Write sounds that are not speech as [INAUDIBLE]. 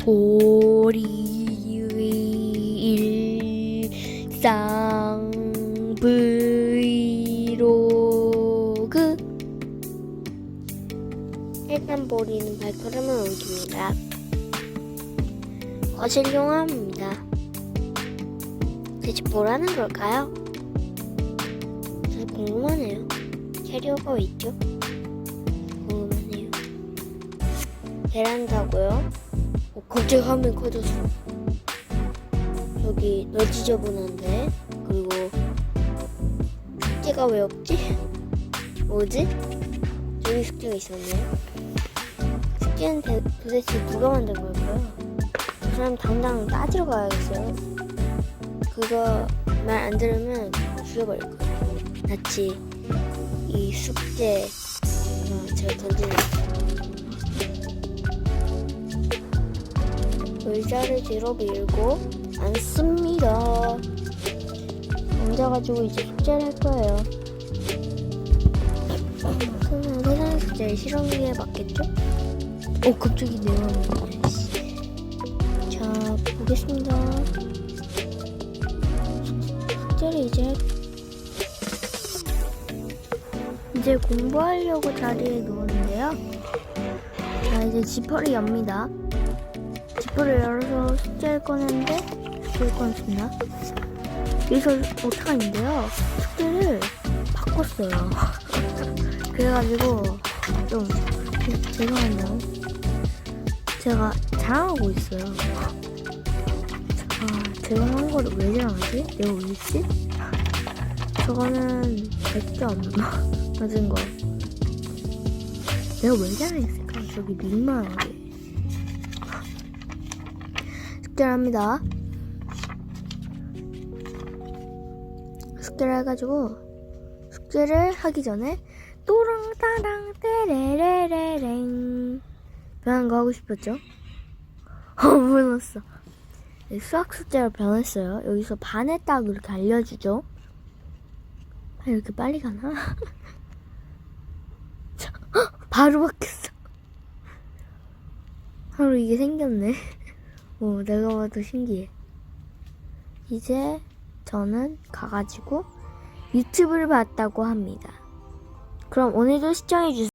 보리 일상 브이로그 일단 보리는 발걸음을 옮깁니다. 용암입니다. 대체 뭐라는 걸까요? 저 궁금하네요. 캐리어가 왜 있죠? 궁금하네요. 베란다고요? 어, 갑자기 화면 커졌어. 여기 너 지저분한데 그리고 숙제가 왜 없지? [LAUGHS] 뭐지? 저기 숙제가 있었네요. 숙제는 대, 도대체 누가 만든 걸까요? 그 사람 당장 따지러 가야겠어요. 그거 말 안 들으면 죽여버릴 거예요. 마치 이 숙제 어, 제가 던지는 의자를 뒤로 밀고 앉습니다. 앉아가지고 이제 숙제를 할 거예요. 그러면 세상 숙제 실험기에 맞겠죠? 오 갑자기 내려가는 씨. 자 보겠습니다. 숙제를 이제 이제 공부하려고 자리에 누웠는데요. 자 이제 지퍼를 엽니다. 지퍼를 열어서 숙제를 꺼냈는데 숙제를 꺼냈습니다. 여기서 오타인데요. 숙제를 바꿨어요. [LAUGHS] 그래가지고 좀 죄- 죄송한데요. 제가 자랑하고 있어요. 아, 제가 한 거를 왜 자랑하지? 내가 왜 했지? 저거는 100점 [LAUGHS] 맞은 거. 내가 왜 자랑했을까? 저기 민망하게. 숙제를 합니다. 숙제를 해가지고 숙제를 하기 전에 또랑 따랑 떼레레레랭 변한 거 하고 싶었죠? [LAUGHS] 어 네, 수학 숙제로 변했어요 여기서 반했다고 이렇게 알려주죠 아, 이렇게 빨리 가나? [LAUGHS] [GASPS] 바로 바뀌었어 바로 이게 생겼네 어 내가 봐도 신기해 이제 저는 가가지고 유튜브를 봤다고 합니다. 그럼 오늘도 시청해주세요.